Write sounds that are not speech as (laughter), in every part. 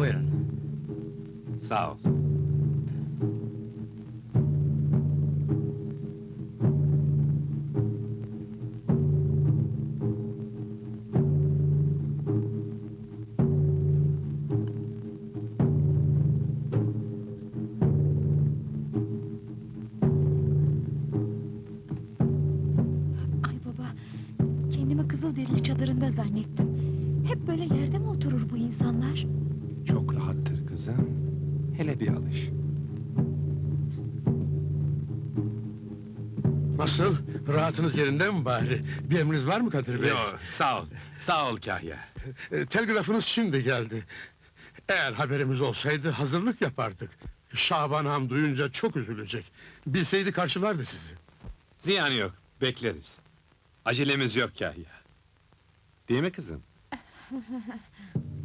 Buyurun. Sağ ol. Ay baba, kendimi Kızılderili çadırında zannettim. Hep böyle yerde mi oturur bu insanlar? Çok rahattır kızım. Hele bir alış. Nasıl? Rahatınız yerinde mi bari? Bir emriniz var mı Kadir Bey? Yo, sağ ol. Sağ ol Kahya. E, telgrafınız şimdi geldi. Eğer haberimiz olsaydı hazırlık yapardık. Şaban Ağam duyunca çok üzülecek. Bilseydi karşılardı sizi. Ziyanı yok. Bekleriz. Acelemiz yok Kahya. Değil mi kızım? (laughs)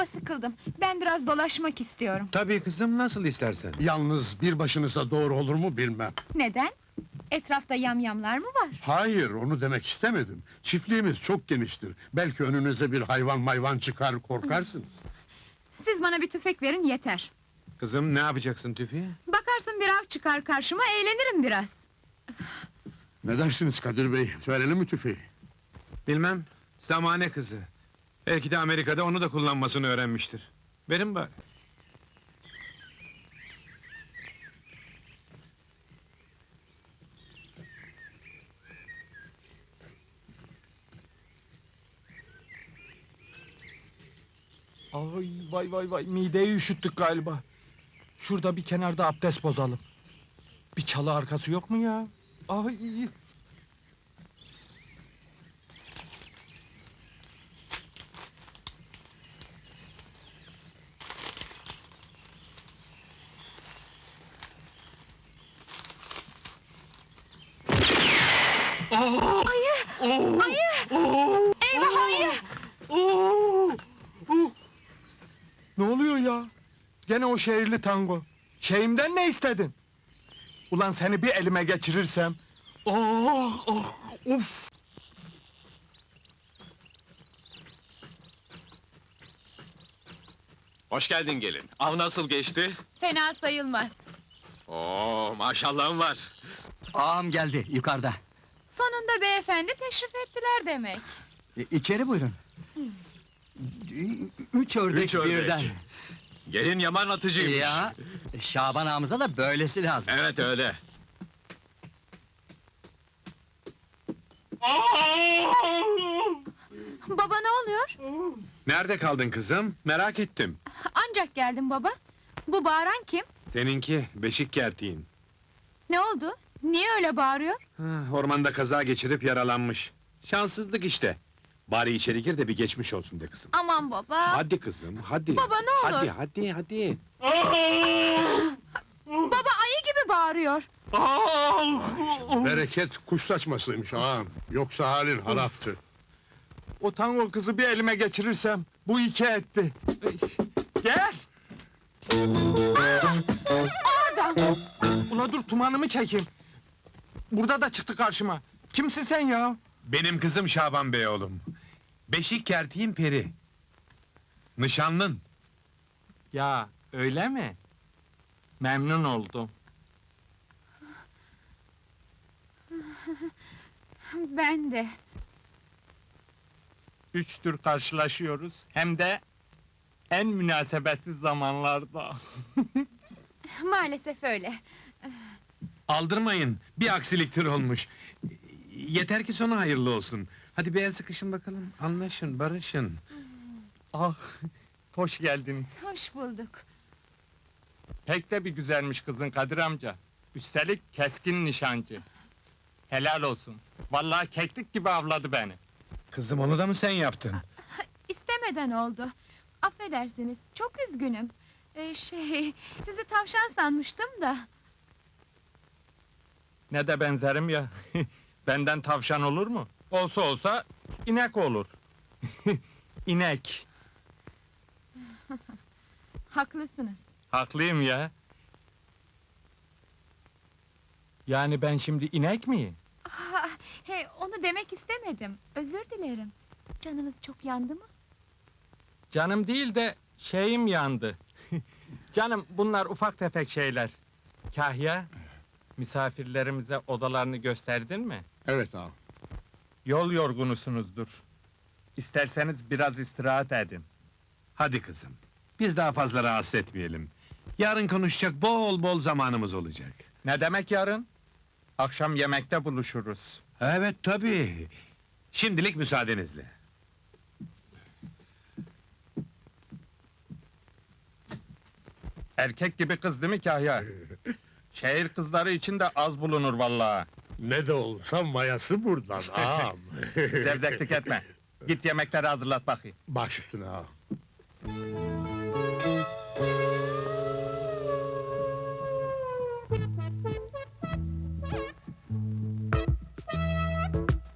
Baba sıkıldım. Ben biraz dolaşmak istiyorum. Tabii kızım nasıl istersen. Yalnız bir başınıza doğru olur mu bilmem. Neden? Etrafta yamyamlar mı var? Hayır, onu demek istemedim. Çiftliğimiz çok geniştir. Belki önünüze bir hayvan mayvan çıkar, korkarsınız. Siz bana bir tüfek verin yeter. Kızım ne yapacaksın tüfeği? Bakarsın bir av çıkar karşıma, eğlenirim biraz. Ne dersiniz Kadir Bey? Verelim mi tüfeği? Bilmem. Zamane kızı. Belki de Amerika'da onu da kullanmasını öğrenmiştir. Verin bari. Ay vay vay vay mideyi üşüttük galiba. Şurada bir kenarda abdest bozalım. Bir çalı arkası yok mu ya? Ay Eyvah ayı! Oo! Oo! Ne oluyor ya? Gene o şehirli tango. Şeyimden ne istedin? Ulan seni bir elime geçirirsem... Oh, oh, uf! Hoş geldin gelin. Av nasıl geçti? Fena sayılmaz. Oo maşallahın var. Ağam geldi yukarıda. Sonunda beyefendi teşrif ettiler demek. E, içeri buyurun. Üç ördek, Üç ördek. birden. Gelin yaman atıcıymış. Ya, Şaban ağamıza da böylesi lazım. Evet öyle. Baba ne oluyor? Nerede kaldın kızım? Merak ettim. Ancak geldim baba. Bu bağıran kim? Seninki beşik kertiğin. Ne oldu? Niye öyle bağırıyor? Ha, ormanda kaza geçirip yaralanmış. Şanssızlık işte. Bari içeri gir de bir geçmiş olsun de kızım. Aman baba. Hadi kızım, hadi. Baba, ne olur. Hadi, hadi, hadi. Baba ayı gibi bağırıyor. Bereket kuş saçmasıymış ağam. Yoksa halin haraptı. O tango kızı bir elime geçirirsem bu iki etti. Gel! Orada. Ula dur tumanımı çekeyim. Burada da çıktı karşıma. Kimsin sen ya? Benim kızım Şaban Bey oğlum. Beşik kertiğin peri. Nişanlın. Ya öyle mi? Memnun oldum. (laughs) Ben de. Üçtür karşılaşıyoruz. Hem de en münasebetsiz zamanlarda. (laughs) Maalesef öyle. Aldırmayın. Bir aksiliktir olmuş. Yeter ki sonu hayırlı olsun. Hadi bir el sıkışın bakalım. Anlaşın, barışın. ah, hoş geldiniz. Hoş bulduk. Pek de bir güzelmiş kızın Kadir amca. Üstelik keskin nişancı. Helal olsun. Vallahi keklik gibi avladı beni. Kızım onu da mı sen yaptın? (laughs) İstemeden oldu. Affedersiniz, çok üzgünüm. Ee, şey, sizi tavşan sanmıştım da. Ne de benzerim ya. (laughs) Benden tavşan olur mu? Olsa olsa inek olur. (laughs) inek. (laughs) Haklısınız. Haklıyım ya. Yani ben şimdi inek miyim? Ha, he, onu demek istemedim. Özür dilerim. Canınız çok yandı mı? Canım değil de şeyim yandı. Canım bunlar ufak tefek şeyler. Kahya, misafirlerimize odalarını gösterdin mi? Evet ağam. Yol yorgunusunuzdur. İsterseniz biraz istirahat edin. Hadi kızım. Biz daha fazla rahatsız etmeyelim. Yarın konuşacak bol bol zamanımız olacak. Ne demek yarın? Akşam yemekte buluşuruz. Evet tabii. Şimdilik müsaadenizle. Erkek gibi kız değil mi Kahya? (laughs) Şehir kızları için de az bulunur vallahi. Ne de olsa mayası buradan (laughs) ağam. Zevzeklik etme. Git yemekleri hazırlat bakayım. Baş üstüne ağam.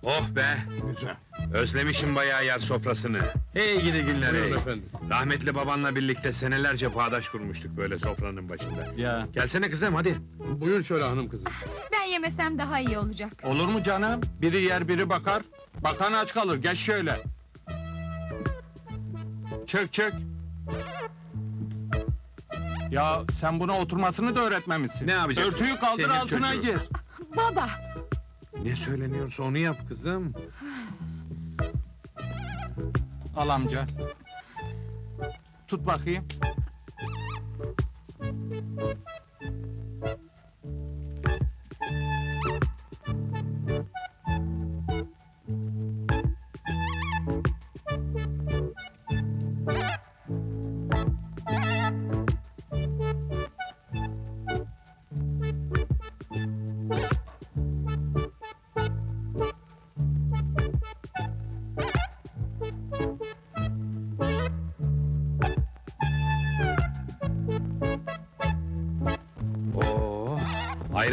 Oh be! Güzel. Özlemişim bayağı yer sofrasını. Hey gidi günler Buyurun hey. efendim. Rahmetli babanla birlikte senelerce bağdaş kurmuştuk böyle sofranın başında. Ya. Gelsene kızım hadi. Buyur şöyle hanım kızım. Ben yemesem daha iyi olacak. Olur mu canım? Biri yer biri bakar. Bakan aç kalır. Geç şöyle. Çök çök. Ya sen buna oturmasını da öğretmemişsin. Ne yapacaksın? Örtüyü kaldır Şehir altına çocuğu. gir. Baba, Ne söyleniyorsa onu yap kızım. Al amca. Tut bakayım.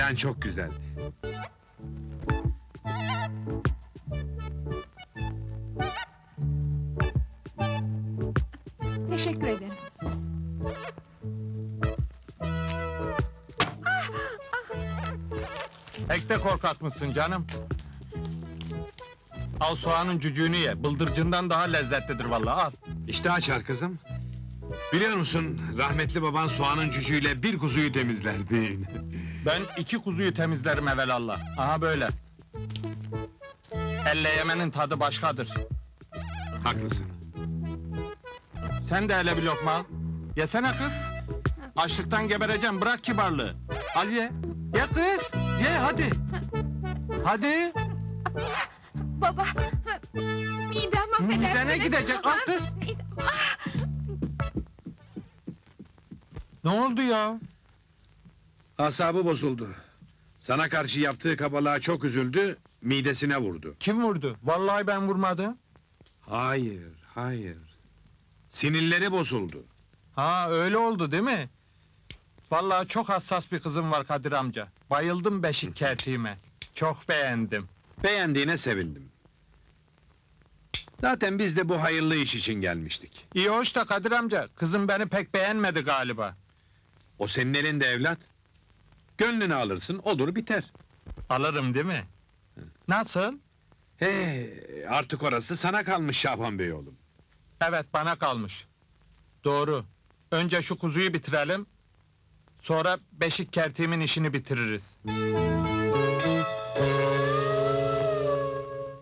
Ayran çok güzel. teşekkür ederim. Pek de korkak mısın canım? Al soğanın cücüğünü ye. Bıldırcından daha lezzetlidir vallahi al. İşte açar kızım. Biliyor musun, rahmetli baban soğanın cücüğüyle bir kuzuyu temizlerdi. (laughs) Ben iki kuzuyu temizlerim evelallah. Aha böyle. Elle yemenin tadı başkadır. Haklısın. Sen de hele bir lokma al. Yesene kız. Açlıktan gebereceğim, bırak kibarlığı. Al ye. Ye kız, ye hadi. Hadi. Baba, midem affedersiniz. Midene gidecek, al kız. Midem- Ne oldu ya? Asabı bozuldu. Sana karşı yaptığı kabalığa çok üzüldü, midesine vurdu. Kim vurdu? Vallahi ben vurmadım. Hayır, hayır. Sinirleri bozuldu. Ha öyle oldu değil mi? Vallahi çok hassas bir kızım var Kadir amca. Bayıldım beşik kertiğime. Çok beğendim. Beğendiğine sevindim. Zaten biz de bu hayırlı iş için gelmiştik. İyi hoş da Kadir amca, kızım beni pek beğenmedi galiba. O senin elinde evlat. Gönlünü alırsın, olur biter. Alırım değil mi? Nasıl? He, artık orası sana kalmış Şaban Bey oğlum. Evet bana kalmış. Doğru. Önce şu kuzuyu bitirelim. Sonra beşik kertiğimin işini bitiririz.